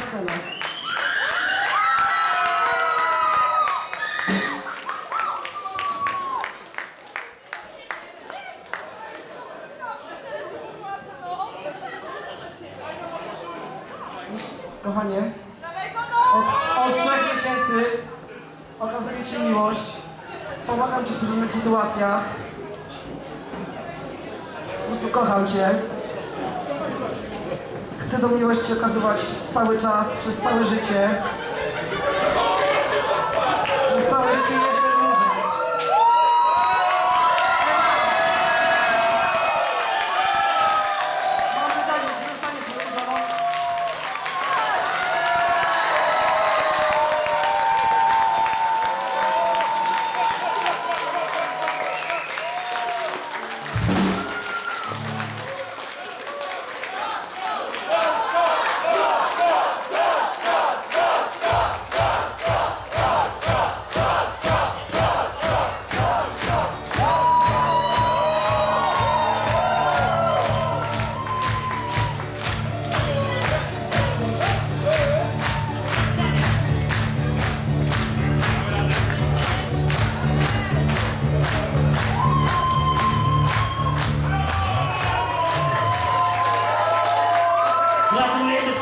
scenę. Kochanie, od, od trzech miesięcy okazuję Ci miłość. Pomagam Ci w trudnych sytuacjach. Po prostu kocham Cię. Chcę tą miłość okazywać cały czas, przez całe życie.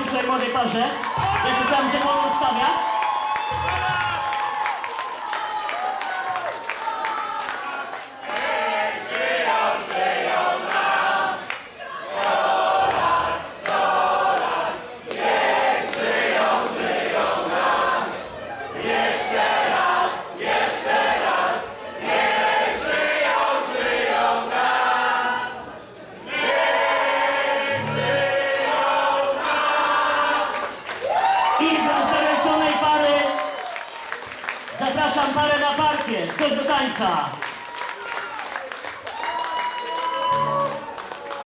Przyszłej młodej parze. Ja słyszałem, że młodą stawia. Parę na parkiet. Coś do tańca.